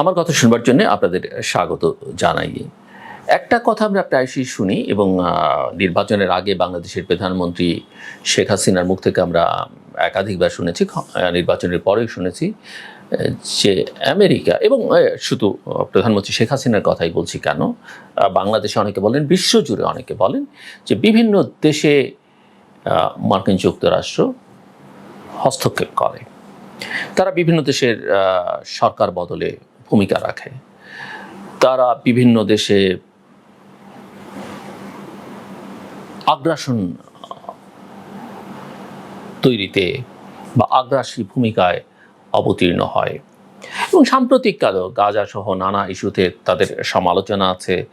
আমার কথা শুনবার জন্য আপনাদের স্বাগত জানাই। একটা কথা আমরা প্রায়শই শুনি এবং নির্বাচনের আগে বাংলাদেশের প্রধানমন্ত্রী শেখ হাসিনার মুখ থেকে আমরা একাধিকবার শুনেছি নির্বাচনের পরেও শুনেছি যে আমেরিকা এবং শুধু প্রধানমন্ত্রী শেখ হাসিনার কথাই বলছি কেন বাংলাদেশে অনেকে বলেন, বিশ্বজুড়ে অনেকে বলেন যে বিভিন্ন দেশে মার্কিন যুক্তরাষ্ট্র হস্তক্ষেপ করে। তারা বিভিন্ন দেশের সরকার বদলে ভূমিকা রাখে। তারা বিভিন্ন দেশে আগ্রাসন তৈরিতে বা আগ্রাসী ভূমিকায় অবতীর্ণ হয়। এবং সাম্প্রতিক কালেও গাজা সহ নানা ইস্যুতে তাদের সমালোচনা আছে।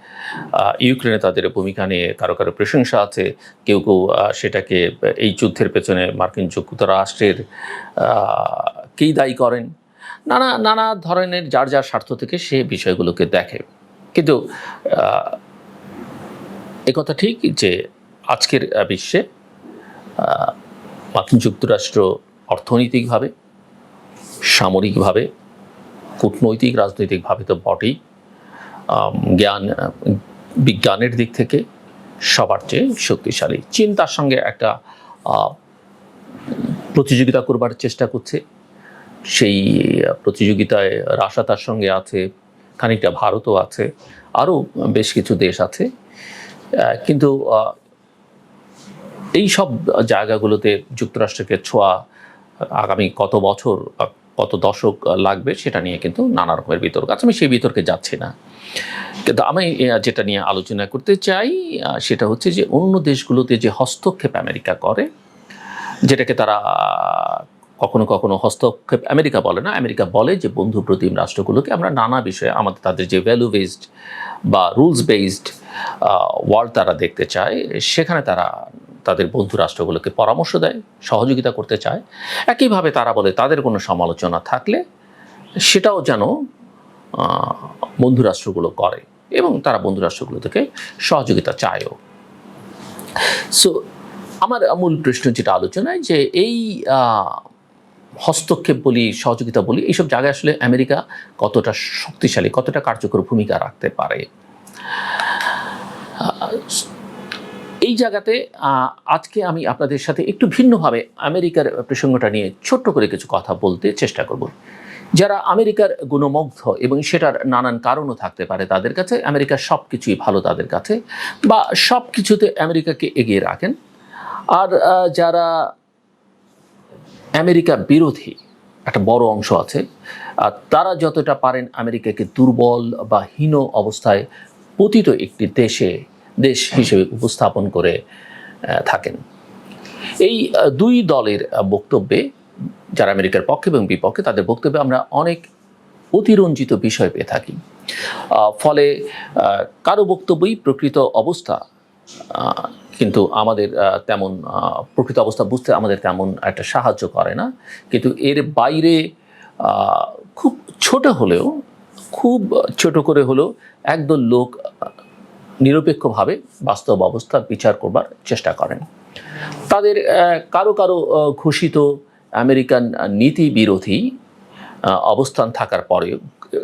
ইউক্রেনে তাদের ভূমিকা নিয়ে কারও কারও প্রশংসা আছে। কেউ কেউ সেটাকে এই যুদ্ধের পেছনে মার্কিন যুক্তরাষ্ট্রের কেই দায়ী করেন? নানা নানা ধরনের যার যার স্বার্থ থেকে সে বিষয়গুলোকে দেখে। কিন্তু একথা ঠিক যে আজকের বিশ্বে মার্কিন যুক্তরাষ্ট্র অর্থনৈতিকভাবে, সামরিকভাবে, কূটনৈতিক, রাজনৈতিকভাবে তো বটেই জ্ঞান, বিজ্ঞানের দিক থেকে সবার চেয়ে শক্তিশালী। চীন তার সঙ্গে একটা প্রতিযোগিতা করবার চেষ্টা করছে। সেই প্রতিযোগিতায় রাশা তার সঙ্গে আছে, খানিকটা ভারতও আছে, আরও বেশ কিছু দেশ আছে। কিন্তু এই সব জায়গাগুলোতে যুক্তরাষ্ট্রকে ছোঁয়া আগামী কত বছর কত দশক লাগবে সেটা নিয়ে কিন্তু নানা রকমের বিতর্ক আছে। আমি সেই বিতর্কে যাচ্ছি না। কিন্তু আমি যেটা নিয়ে আলোচনা করতে চাই সেটা হচ্ছে যে অন্য দেশগুলোতে যে হস্তক্ষেপ আমেরিকা করে, যেটাকে তারা কখনো কখনো হস্তক্ষেপ আমেরিকা বলে না, আমেরিকা বলে যে বন্ধু প্রতিম রাষ্ট্রগুলোকে আমরা নানা বিষয়ে আমাদের তাদের যে ভ্যালু বেসড বা রুলস বেসড ওয়ার্ল্ড তারা দেখতে চায়, সেখানে তারা তাদের বন্ধু রাষ্ট্রগুলোকে পরামর্শ দেয়, সহযোগিতা করতে চায়। একইভাবে তারা বলে তাদের কোনো সমালোচনা থাকলে সেটাও যেন বন্ধু রাষ্ট্রগুলো করে এবং তারা বন্ধু রাষ্ট্রগুলো থেকে সহযোগিতা চায়ও। সো আমার মূল প্রশ্ন যেটা আলোচনায় যে এই হস্তক্ষেপ বলি, সহযোগিতা বলি, এইসব জায়গায় আসলে আমেরিকা কতটা শক্তিশালী, কতটা কার্যকর ভূমিকা রাখতে পারে। এই জায়গাতে আজকে আমি আপনাদের সাথে একটু ভিন্নভাবে আমেরিকার প্রসঙ্গটা নিয়ে ছোট্ট করে কিছু কথা বলতে চেষ্টা করব। যারা আমেরিকার গুণমুগ্ধ এবং সেটার নানান কারণও থাকতে পারে তাদের কাছে আমেরিকার সব কিছুই ভালো তাদের কাছে, বা সব কিছুতে আমেরিকাকে এগিয়ে রাখেন। আর যারা আমেরিকা বিরোধী একটা বড় অংশ আছে। আর তারা যতটা পারেন আমেরিকাকে দুর্বল বা হীন অবস্থায় পতিত একটি দেশে, দেশ হিসেবে উপস্থাপন করে থাকেন। এই দুই দলের বক্তব্যে, যারা আমেরিকার পক্ষে এবং বিপক্ষে, তাদের বক্তব্যে আমরা অনেক অতিরঞ্জিত বিষয় পেয়ে থাকি। ফলে কারও বক্তব্যই প্রকৃত অবস্থা কিন্তু আমাদের তেমন প্রকৃত অবস্থা বুঝতে আমাদের তেমন একটা সাহায্য করে না। কিন্তু এর বাইরে খুব ছোট হলেও, খুব ছোট করে হলেও একদল লোক নিরপেক্ষভাবে বাস্তব অবস্থা বিচার করবার চেষ্টা করেন। তাদের কারও কারও ঘোষিত আমেরিকান নীতি বিরোধী অবস্থান থাকার পরেও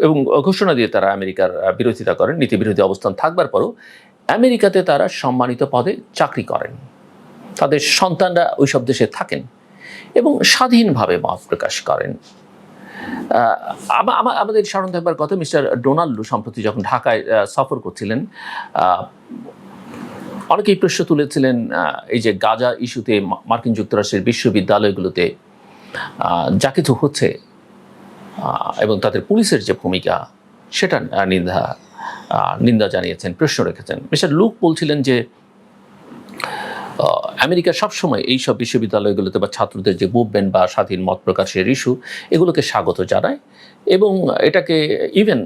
এবং ঘোষণা দিয়ে তারা আমেরিকার বিরোধিতা করেন নীতি বিরোধী অবস্থান থাকবার পরেও আমেরিকাতে তারা সম্মানিত পদে চাকরি করেন। তাদের সন্তানরা ওই সব দেশে থাকেন এবং স্বাধীনভাবে মত প্রকাশ করেন। আমা- আমা- আমাদের স্মরণ থাকবার কথা মিস্টার ডোনাল্ডো সম্প্রতি যখন ঢাকায় সফর করছিলেন অনেকেই প্রশ্ন তুলেছিলেন এই যে গাজা ইস্যুতে মার্কিন যুক্তরাষ্ট্রের বিশ্ববিদ্যালয়গুলোতে যা কিছু হচ্ছে এবং তাদের পুলিশের যে ভূমিকা, সেটা নিন্দা নিন্দা জানিয়েছেন, প্রশ্ন রেখেছেন। মিস্টার লুক বলছিলেন যে আমেরিকা সবসময় এই সব বিশ্ববিদ্যালয়গুলোতে বা ছাত্রদের যে মুভমেন্ট বা স্বাধীন মত প্রকাশের ইস্যু এগুলোকে স্বাগত জানায় এবং এটাকে ইভেন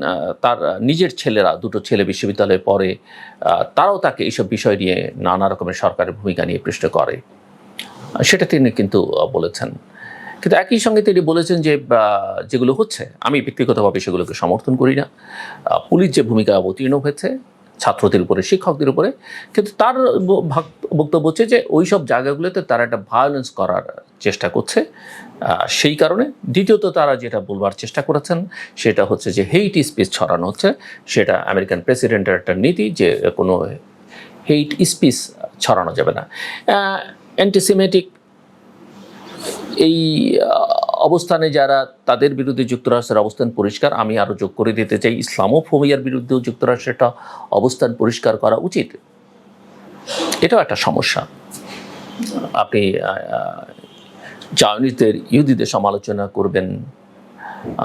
তার নিজের ছেলেরা, দুটো ছেলে বিশ্ববিদ্যালয়ে পড়ে তারাও তাকে এইসব বিষয় নিয়ে নানা রকমের সরকারের ভূমিকা নিয়ে পৃষ্ঠ করে। সেটা তিনি কিন্তু বলেছেন। কিন্তু একই সঙ্গে তিনি বলেছেন যে যেগুলো হচ্ছে, আমি ব্যক্তিগতভাবে সেগুলোকে সমর্থন করি না। পুলিশ যে ভূমিকা অবতীর্ণ হয়েছে, ছাত্রদের উপরে, শিক্ষকদের উপরে, কিন্তু তার বক্তব্য হচ্ছে যে ওই সব জায়গাগুলোতে তারা একটা ভায়োলেন্স করার চেষ্টা করছে। সেই কারণে দ্বিতীয়ত তারা যেটা বলবার চেষ্টা করেছেন, সেটা হচ্ছে যে হেইট স্পিচ ছড়ানো হচ্ছে। সেটা আমেরিকান প্রেসিডেন্টের একটা নীতি যে, কোনো হেইট স্পিচ ছড়ানো যাবে না। অ্যান্টিসিমেটিক এই অবস্থানে যারা তাদের বিরুদ্ধে যুক্তরাষ্ট্রের অবস্থান পরিষ্কার আমি আরও যোগ করে দিতে চাই। ইসলামোফোবিয়ার বিরুদ্ধেও যুক্তরাষ্ট্রের একটা অবস্থান পরিষ্কার করা উচিত। এটাও একটা সমস্যা। আপনি জায়নিদের ইহুদিদের সমালোচনা করবেন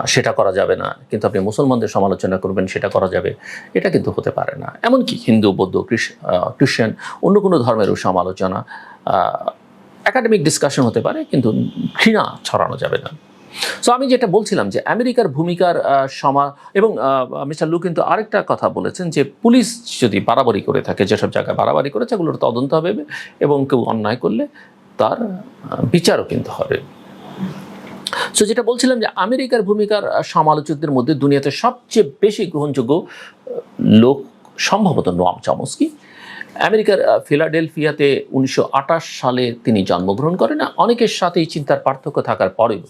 সেটা করা যাবে না। কিন্তু আপনি মুসলমানদের সমালোচনা করবেন সেটা করা যাবে। এটা কিন্তু হতে পারে না। এমনকি হিন্দু বৌদ্ধ খ্রিস- আহ, খ্রিশ্চান অন্য কোনো ধর্মেরও সমালোচনা একাডেমিক ডিসকাশন হতে পারে, কিন্তু ঘৃণা ছড়ানো যাবে না। সো আমি যেটা বলছিলাম যে আমেরিকার ভূমিকার সমা, এবং মিস্টার লু কিন্তু আরেকটা কথা বলেছেন যে পুলিশ যদি বাড়াবাড়ি করে থাকে, যেসব জায়গায় বাড়াবাড়ি করেছে ওগুলোর তদন্ত হবে এবং কেউ অন্যায় করলে তার বিচারও কিন্তু হবে। সো যেটা বলছিলাম যে আমেরিকার ভূমিকার সমালোচকদের মধ্যে দুনিয়াতে সবচেয়ে বেশি গ্রহণযোগ্য লোক সম্ভবত নোয়াম চমস্কি। আমেরিকার ফিলাডেলফিয়াতে উনিশশো আটাশ সালে তিনি জন্মগ্রহণ করেন। অনেকের সাথেই চিন্তার পার্থক্য থাকার পরেও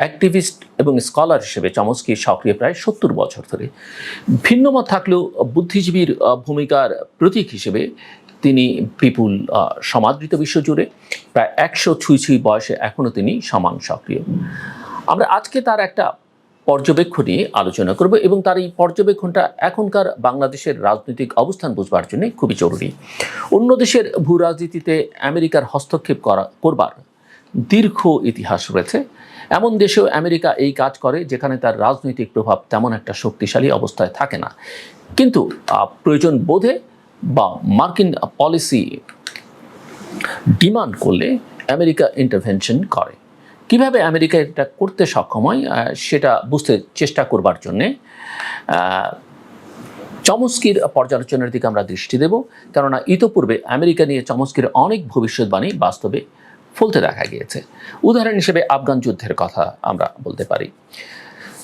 অ্যাক্টিভিস্ট এবং স্কলার হিসেবে চমস্কি সক্রিয় প্রায় সত্তর বছর ধরে। ভিন্নমত থাকলেও বুদ্ধিজীবীর ভূমিকার প্রতীক হিসেবে তিনি বিপুল সমাদৃত বিশ্বজুড়ে। প্রায় একশো ছুঁই ছুঁই বয়সে এখনও তিনি সমান সক্রিয়। আমরা আজকে তার একটা পর্যবেক্ষণ নিয়ে আলোচনা করব এবং তার এই পর্যবেক্ষণটা এখনকার বাংলাদেশের রাজনৈতিক অবস্থান বুঝবার জন্য খুবই জরুরি। অন্য দেশের ভূ রাজনীতিতে আমেরিকার হস্তক্ষেপ করা, করবার দীর্ঘ ইতিহাস রয়েছে। এমন দেশেও আমেরিকা এই কাজ করে যেখানে তার রাজনৈতিক প্রভাব তেমন একটা শক্তিশালী অবস্থায় থাকে না। কিন্তু প্রয়োজন বোধে বা মার্কিন পলিসি ডিমান্ড করলে আমেরিকা ইন্টারভেনশন করে। কীভাবে আমেরিকা এটা করতে সক্ষম হয় সেটা বুঝতে চেষ্টা করবার জন্যে চমস্কির পর্যালোচনার দিকে আমরা দৃষ্টি দেব। কেননা ইতোপূর্বে আমেরিকা নিয়ে চমস্কির অনেক ভবিষ্যৎবাণী বাস্তবে ফলতে দেখা গিয়েছে। উদাহরণ হিসেবে আফগান যুদ্ধের কথা আমরা বলতে পারি।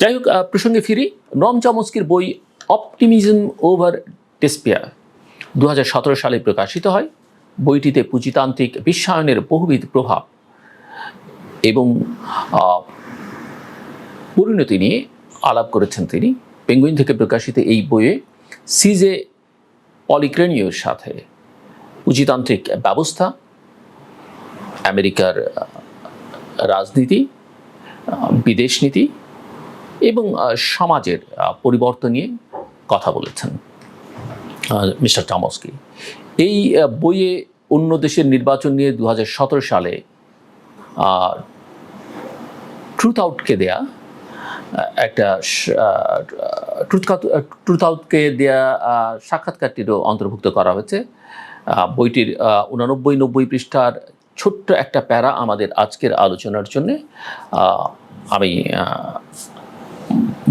যাই হোক প্রসঙ্গে ফিরি। নম চমস্কির বই অপটিমিজম ওভার ডেসপিয়ার দু সালে প্রকাশিত হয়। বইটিতে পুঁজিতান্ত্রিক বিশ্বায়নের বহুবিধ প্রভাব এবং পরিণতি নিয়ে আলাপ করেছেন তিনি। পেঙ্গুইন থেকে প্রকাশিত এই বইয়ে সিজে পলিক্রেনিওর সাথে পুঁজিতান্ত্রিক ব্যবস্থা, আমেরিকার রাজনীতি বিদেশ নীতি এবং সমাজের পরিবর্তন নিয়ে কথা বলেছেন মিস্টার চামস্কি। এই বইয়ে অন্য দেশের নির্বাচন নিয়ে দু হাজার সতেরো সালে ট্রুথ আউটকে দেয়া একটা ট্রুথ ট্রুথ আউটকে দেয়া সাক্ষাৎকারটিরও অন্তর্ভুক্ত করা হয়েছে। বইটির উনানব্বই, নব্বই পৃষ্ঠার ছোট্ট একটা প্যারা আমাদের আজকের আলোচনার জন্য আমি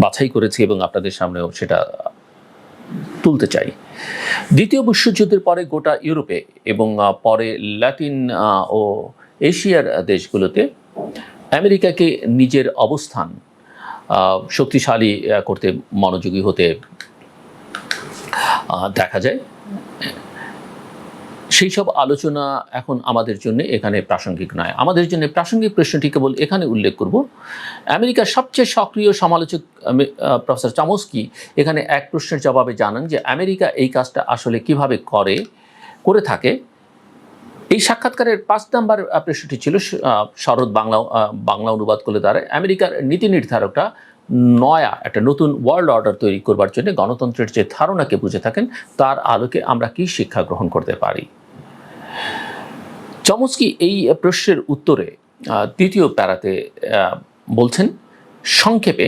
বাছাই করেছি এবং আপনাদের সামনেও সেটা তুলতে চাই। দ্বিতীয় বিশ্বযুদ্ধের পরে গোটা ইউরোপে এবং পরে ল্যাটিন ও এশিয়ার দেশগুলোতে আমেরিকাকে নিজের অবস্থান শক্তিশালী করতে মনোযোগী হতে দেখা যায়। সেই সব আলোচনা এখন আমাদের জন্য এখানে প্রাসঙ্গিক নয়। আমাদের জন্য প্রাসঙ্গিক প্রশ্নটি কেবল এখানে উল্লেখ করব। আমেরিকার সবচেয়ে সক্রিয় সমালোচক প্রফেসর চামস্কি এখানে এক প্রশ্নের জবাবে জানান যে, আমেরিকা এই কাজটা আসলে কীভাবে করে করে থাকে? এই সাক্ষাৎকারের পাঁচ নাম্বার প্রশ্নটি ছিল শরৎ বাংলা বাংলা অনুবাদ করলে দ্বারা আমেরিকার নীতি নির্ধারকরা নয়া একটা নতুন ওয়ার্ল্ড অর্ডার তৈরি করবার জন্য গণতন্ত্রের যে ধারণাকে বুঝে থাকেন, তার আলোকে আমরা কি শিক্ষা গ্রহণ করতে পারি? চমস্কি এই প্রশ্নের উত্তরে তৃতীয় প্যারাতে বলছেন, সংক্ষেপে,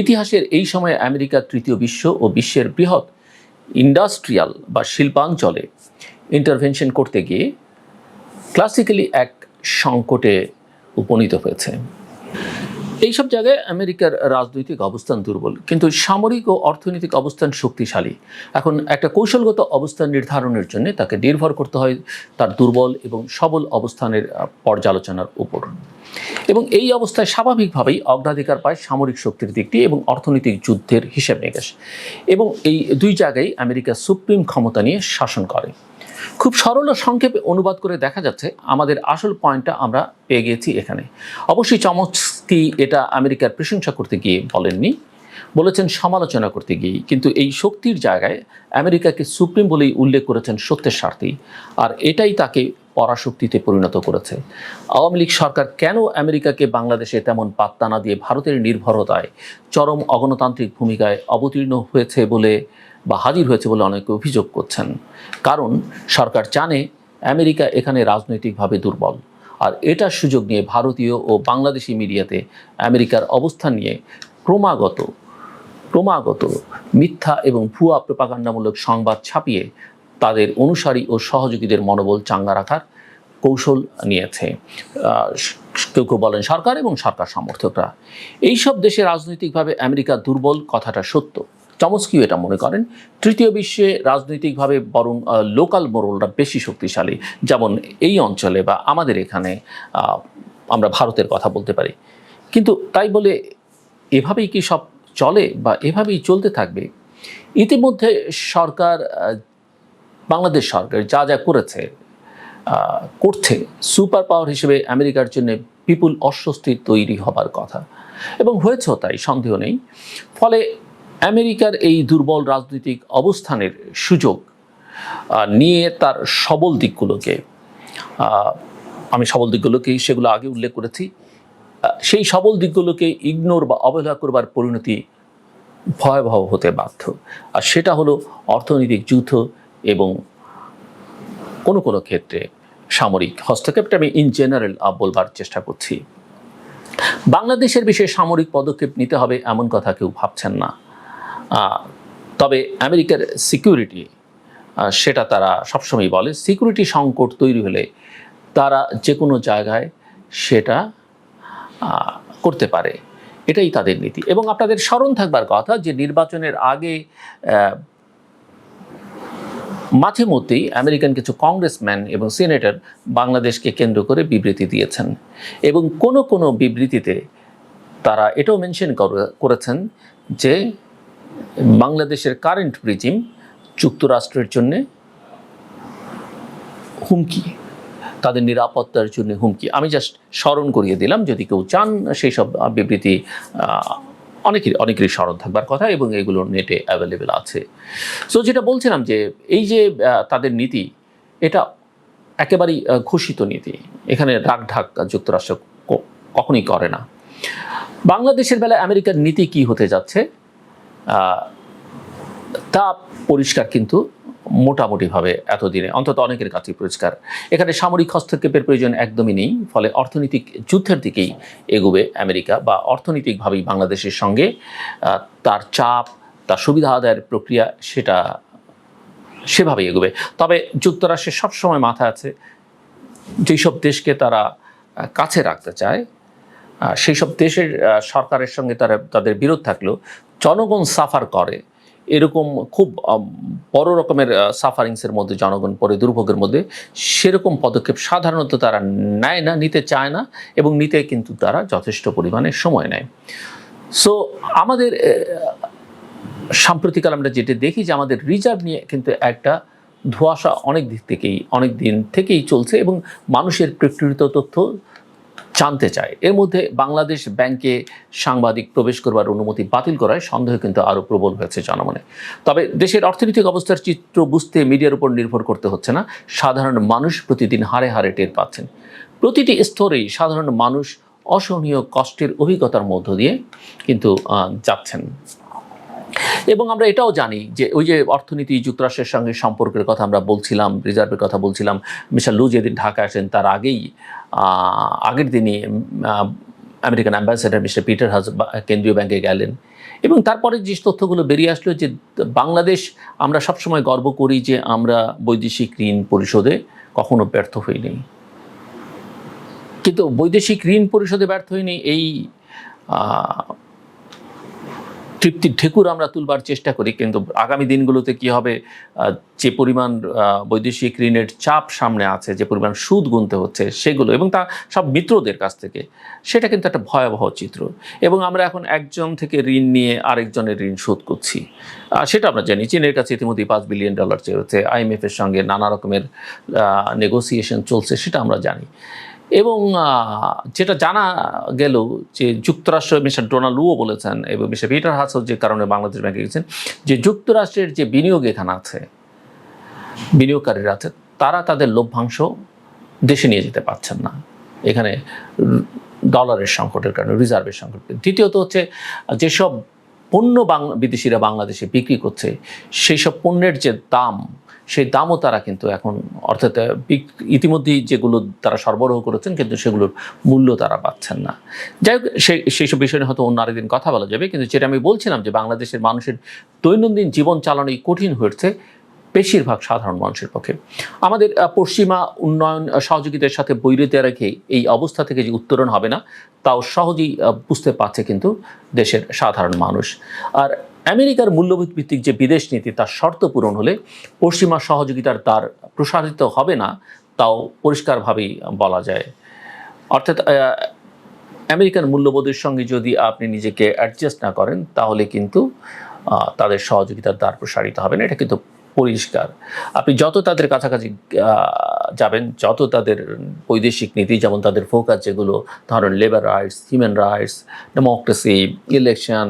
ইতিহাসের এই সময়ে আমেরিকা তৃতীয় বিশ্ব ও বিশ্বের বৃহৎ ইন্ডাস্ট্রিয়াল বা শিল্পাঞ্চলে ইন্টারভেনশন করতে গিয়ে ক্লাসিক্যালি এক সংকটে উপনীত হয়েছে। এইসব জায়গায় আমেরিকার রাজনৈতিক অবস্থান দুর্বল, কিন্তু সামরিক ও অর্থনৈতিক অবস্থান শক্তিশালী। এখন একটা কৌশলগত অবস্থান নির্ধারণের জন্য তাকে নির্ভর করতে হয় তার দুর্বল এবং সবল অবস্থানের পর্যালোচনার উপর। এবং এই অবস্থায় স্বাভাবিকভাবেই অগ্রাধিকার পায় সামরিক শক্তির দিকটি এবং অর্থনৈতিক যুদ্ধের হিসেব নিকেশ। এবং এই দুই জায়গায় আমেরিকা সুপ্রিম ক্ষমতা নিয়ে শাসন করে। খুব সরল ও সংক্ষেপে অনুবাদ করে দেখা যাচ্ছে, আমাদের আসল পয়েন্টটা আমরা পেয়ে গেছি এখানে। অবশ্যই চমৎকি এটা আমেরিকার প্রশংসা করতে গিয়ে বলেননি, বলেছেন সমালোচনা করতে গিয়ে, কিন্তু এই শক্তির জায়গায় আমেরিকাকে সুপ্রিম বলেই উল্লেখ করেছেন সত্যের স্বার্থেই আর এটাই তাকে পরাশক্তিতে পরিণত করেছে। আওয়ামী লীগ সরকার কেন আমেরিকাকে বাংলাদেশে তেমন পাত্তা না দিয়ে ভারতের নির্ভরতায় চরম অগণতান্ত্রিক ভূমিকায় অবতীর্ণ হয়েছে বলে বা হাজির হয়েছে বলে অনেকে অভিযোগ করছেন। কারণ সরকার জানে আমেরিকা এখানে রাজনৈতিকভাবে দুর্বল। আর এটার সুযোগ নিয়ে ভারতীয় ও বাংলাদেশি মিডিয়াতে আমেরিকার অবস্থান নিয়ে ক্রমাগত ক্রমাগত মিথ্যা এবং ভুয়া প্রপাগান্ডামূলক সংবাদ ছাপিয়ে তাদের অনুসারী ও সহযোগীদের মনোবল চাঙ্গা রাখার কৌশল নিয়েছে। কেউ কেউ বলেন সরকার এবং সরকার সমর্থকরা। এইসব দেশে রাজনৈতিকভাবে আমেরিকা দুর্বল কথাটা সত্য। চমস্কিও এটা মনে করেন। তৃতীয় বিশ্বে রাজনৈতিকভাবে বরং লোকাল মোরলরা বেশি শক্তিশালী। যেমন এই অঞ্চলে বা আমাদের এখানে আমরা ভারতের কথা বলতে পারি। কিন্তু তাই বলে এভাবেই কি সব চলে বা এভাবেই চলতে থাকবে? ইতিমধ্যে সরকার বাংলাদেশ সরকার যা যা করেছে করছে সুপার পাওয়ার হিসেবে আমেরিকার জন্য বিপুল অস্বস্তি তৈরি হবার কথা। এবং হয়েছেও তাই, সন্দেহ নেই। ফলে আমেরিকার এই দুর্বল রাজনৈতিক অবস্থানের সুযোগ নিয়ে তার সবল দিকগুলোকে আমি সবল দিকগুলোকেই সেগুলো আগে উল্লেখ করেছি সেই সবল দিকগুলোকে ইগনোর বা অবহেলা করবার পরিণতি ভয়াবহ হতে বাধ্য। আর সেটা হলো অর্থনৈতিক যুদ্ধ এবং কোনো কোনো ক্ষেত্রে সামরিক হস্তক্ষেপটা আমি ইন জেনারেল বলবার চেষ্টা করছি। বাংলাদেশের বিষয়ে সামরিক পদক্ষেপ নিতে হবে এমন কথা কেউ ভাবছেন না। তবে আমেরিকার সিকিউরিটি সেটা তারা সবসময় বলে। সিকিউরিটি সংকট তৈরি হলে তারা যে কোনো জায়গায় সেটা করতে পারে। এটাই তাদের নীতি। এবং আপনাদের স্মরণ থাকবার কথা যে নির্বাচনের আগে মাঝে মধ্যেই আমেরিকান কিছু কংগ্রেসম্যান এবং সিনেটর বাংলাদেশকে কেন্দ্র করে বিবৃতি দিয়েছেন। এবং কোনো কোনো বিবৃতিতে তারা এটাও মেনশন করেছেন যে বাংলাদেশের কারেন্ট রিজিম যুক্তরাষ্ট্রের জন্যে হুমকি, তাদের নিরাপত্তার জন্য হুমকি। আমি জাস্ট স্মরণ করিয়ে দিলাম, যদি কেউ চান সেই সব বিবৃতি অনেকের অনেকেরই স্মরণ থাকবার কথা এবং এগুলো নেটে অ্যাভেলেবেল আছে। সো যেটা বলছিলাম যে এই যে তাদের নীতি, এটা একেবারেই ঘোষিত নীতি। এখানে রাগঢাক যুক্তরাষ্ট্র কখনই করে না। বাংলাদেশের বেলায় আমেরিকার নীতি কি হতে যাচ্ছে? তা পরিষ্কার কিন্তু মোটামুটিভাবে এতদিনে। অন্তত অনেকের কাছে পরিষ্কার। এখানে সামরিক হস্তক্ষেপের প্রয়োজন একদমই নেই, ফলে অর্থনৈতিক যুদ্ধের দিকেই এগোবে আমেরিকা বা অর্থনৈতিকভাবেই বাংলাদেশের সঙ্গে তার চাপ, তার সুবিধা আদায়ের প্রক্রিয়া সেটা সেভাবেই এগোবে। তবে যুক্তরাষ্ট্রের সবসময় মাথা আছে, যেসব দেশকে তারা কাছে রাখতে চায় সেই সব দেশের সরকারের সঙ্গে তারা তাদের বিরোধ থাকলেও জনগণ সাফার করে। এরকম খুব বড় রকমের সাফারিংসের মধ্যে জনগণ পড়ে দুর্ভোগের মধ্যে সেরকম পদক্ষেপ সাধারণত তারা নেয় না নিতে চায় না এবং নিতে কিন্তু তারা যথেষ্ট পরিমাণে সময় নেয়। সো আমাদের আহ, সাম্প্রতিককাল আমরা যেটা দেখি যে আমাদের রিজার্ভ নিয়ে কিন্তু একটা ধোঁয়াশা অনেক দিক থেকেই অনেক দিন থেকেই চলছে এবং মানুষের প্রকৃত তথ্য জানতে চায়। এর মধ্যে বাংলাদেশ ব্যাংকে সাংবাদিক প্রবেশ করবার অনুমতি বাতিল করায় সন্দেহ কিন্তু আরও প্রবল হয়েছে জনমনে। তবে দেশের অর্থনৈতিক অবস্থার চিত্র বুঝতে মিডিয়ার উপর নির্ভর করতে হচ্ছে না, সাধারণ মানুষ প্রতিদিন হারে হারে টের পাচ্ছেন। প্রতিটি স্তরেই সাধারণ মানুষ অসহনীয় কষ্টের অভিজ্ঞতার মধ্য দিয়ে কিন্তু যাচ্ছেন। এবং আমরা এটাও জানি যে ওই যে অর্থনীতি, যুক্তরাষ্ট্রের সঙ্গে সম্পর্কের কথা আমরা বলছিলাম, রিজার্ভের কথা বলছিলাম। মিস্টার লু যেদিন ঢাকা আসেন, তার আগেই আগের দিনই আমেরিকান অ্যাম্বাসেডার মিস্টার পিটার হাজ কেন্দ্রীয় ব্যাংকে গেলেন। এবং তারপরে যে তথ্যগুলো বেরিয়ে আসলো যে বাংলাদেশ, আমরা সবসময় গর্ব করি যে আমরা বৈদেশিক ঋণ পরিশোধে কখনো ব্যর্থ হইনি। কিন্তু বৈদেশিক ঋণ পরিশোধে ব্যর্থ হয়নি এই তৃপ্তির ঢেকুর আমরা তুলবার চেষ্টা করি, কিন্তু আগামী দিনগুলোতে কি হবে? যে পরিমাণ বৈদেশিক ঋণের চাপ সামনে আছে, যে পরিমাণ সুদ গুনতে হচ্ছে সেগুলো এবং তা সব মিত্রদের কাছ থেকে, সেটা কিন্তু একটা ভয়াবহ চিত্র। এবং আমরা এখন একজন থেকে ঋণ নিয়ে আরেকজনের ঋণ শোধ করছি। সেটা আমরা জানি, চীনের কাছে ইতিমধ্যেই পাঁচ বিলিয়ন ডলার চেয়েছে আইএমএফ এর সঙ্গে নানা রকমের নেগোসিয়েশন চলছে, সেটা আমরা জানি। এবং যেটা জানা গেল যে যুক্তরাষ্ট্র মিস্টার ডোনাল্ড লুও বলেছেন এবং মিস্টার পিটার হাসল যে কারণে বাংলাদেশ ব্যাংকে গেছেন যে যুক্তরাষ্ট্রের যে বিনিয়োগ এখানে আছে, বিনিয়োগকারীরা আছে, তারা তাদের লভ্যাংশ দেশে নিয়ে যেতে পারছেন না। এখানে ডলারের সংকটের কারণে, রিজার্ভের সংকট। দ্বিতীয়ত হচ্ছে, যেসব পণ্য বিদেশিরা বাংলাদেশে বিক্রি করছে সেই সব পণ্যের যে দাম সেই দামও তারা কিন্তু এখন, অর্থাৎ ইতিমধ্যেই যেগুলো তারা সরবরাহ করেছেন কিন্তু সেগুলোর মূল্য তারা পাচ্ছেন না। যাই হোক সেই সব বিষয় হয়তো অন্য আরেকদিন কথা বলা যাবে, কিন্তু যেটা আমি বলছিলাম যে বাংলাদেশের মানুষের দৈনন্দিন জীবন চালানোই কঠিন হয়েছে বেশিরভাগ সাধারণ মানুষের পক্ষে। আমাদের পশ্চিমা উন্নয়ন সহযোগিতার সাথে বৈরিতে রেখে এই অবস্থা থেকে যে উত্তরণ হবে না, তাও সহজেই বুঝতে পারছে কিন্তু দেশের সাধারণ মানুষ। আর আমেরিকার মূল্যবোধ ভিত্তিক যে বিদেশ নীতি, তার শর্ত পূরণ হলে পশ্চিমা সহযোগিতার তার প্রসারিত হবে না, তাও পরিষ্কারভাবেই বলা যায়। অর্থাৎ আমেরিকান মূল্যবোধের সঙ্গে যদি আপনি নিজেকে অ্যাডজাস্ট না করেন, তাহলে কিন্তু তাদের সহযোগিতার দ্বার প্রসারিত হবে না। এটা কিন্তু পরিষ্কার। আপনি যত তাদের কাছাকাছি যাবেন, যত তাদের বৈদেশিক নীতি, যেমন তাদের ফোকাস যেগুলো, ধরেন labour rights human rights democracy election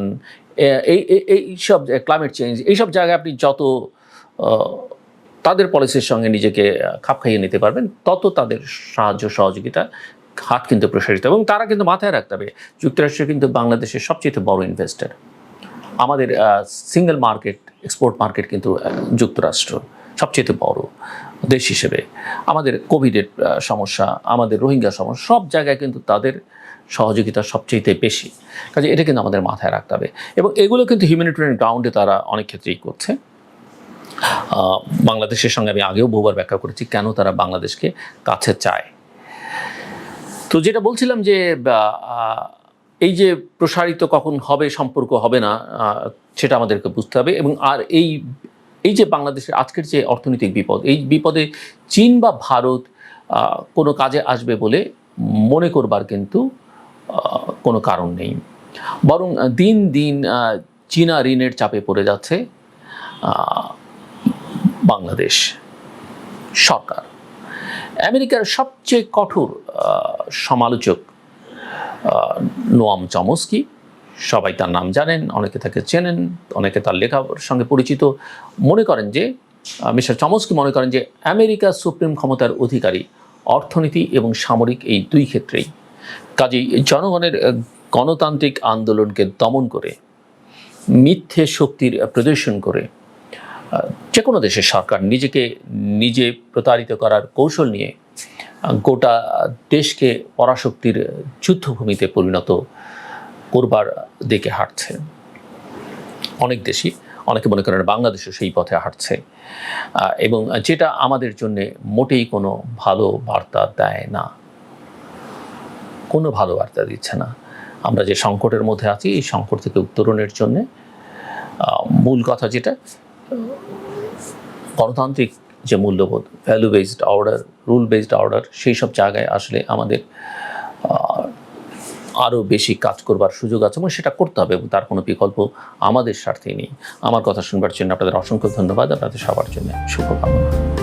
এই, এই- সব ক্লাইমেট চেঞ্জ এইসব জায়গায় আপনি যত তাদের পলিসির সঙ্গে নিজেকে খাপ খাইয়ে নিতে পারবেন, তত তাদের সাহায্য, সহযোগিতা হাত কিন্তু প্রসারিত এবং তারা কিন্তু মাথায় রাখতে হবে, যুক্তরাষ্ট্র কিন্তু বাংলাদেশের সবচেয়ে বড় ইনভেস্টার আমাদের সিঙ্গেল মার্কেট এক্সপোর্ট মার্কেট কিন্তু যুক্তরাষ্ট্র সবচেয়ে বড় দেশ হিসেবে। আমাদের কোভিডের সমস্যা, আমাদের রোহিঙ্গা সমস্যা, সব জায়গায় কিন্তু তাদের সহযোগিতা সবচেয়ে বেশি। কাজে এটা কিন্তু আমাদের মাথায় রাখতে হবে। এবং এগুলো কিন্তু হিউম্যানিটেরিয়ান গ্রাউন্ডে তারা অনেক ক্ষেত্রেই করছে। বাংলাদেশের সঙ্গে আমি আগেও বহুবার ব্যাখ্যা করেছি কেন তারা বাংলাদেশকে কাছে চায়। তো যেটা বলছিলাম যে এই যে প্রসারিত কখন হবে, সম্পর্ক হবে না সেটা আমাদেরকে বুঝতে হবে এবং আর এই এই যে বাংলাদেশের আজকের যে অর্থনৈতিক বিপদ, এই বিপদে চীন বা ভারত কোনো কাজে আসবে বলে মনে করবার কিন্তু কোনো কারণ নেই। বরং দিন দিন চীনা ঋণের চাপে পড়ে যাচ্ছে বাংলাদেশ সরকার। আমেরিকার সবচেয়ে কঠোর সমালোচক নোয়াম চমস্কি, সবাই তার নাম জানেন, অনেকে তাকে চেনেন, অনেকে তার লেখার সঙ্গে পরিচিত। মনে করেন যে মিস্টার চমস্কি মনে করেন যে, আমেরিকা সুপ্রিম ক্ষমতার অধিকারী, অর্থনীতি এবং সামরিক এই দুই ক্ষেত্রেই কাজেই জনগণের গণতান্ত্রিক আন্দোলনকে দমন করে, মিথ্যে শক্তির প্রদর্শন করে যে কোনো দেশের সরকার নিজেকে নিজে প্রতারিত করার কৌশল নিয়ে গোটা দেশকে পরাশক্তির যুদ্ধভূমিতে পরিণত করবার দিকে হাঁটছে। অনেক দেশই, অনেকে মনে করেন বাংলাদেশও সেই পথে হাঁটছে এবং যেটা আমাদের জন্য মোটেই কোনো ভালো বার্তা দেয় না। কোনো ভালো বার্তা দিচ্ছে না। আমরা যে সংকটের মধ্যে আছি, এই সংকট থেকে উত্তরণের জন্যে মূল কথা যেটা, গণতান্ত্রিক যে মূল্যবোধ value based order rule based order সেই সব জায়গায় আসলে আমাদের আরও বেশি কাজ করবার সুযোগ আছে এবং সেটা করতে হবে এবং তার কোনো বিকল্প আমাদের স্বার্থেই নেই। আমার কথা শুনবার জন্য আপনাদের অসংখ্য ধন্যবাদ। আপনাদের সবার জন্য শুভকামনা।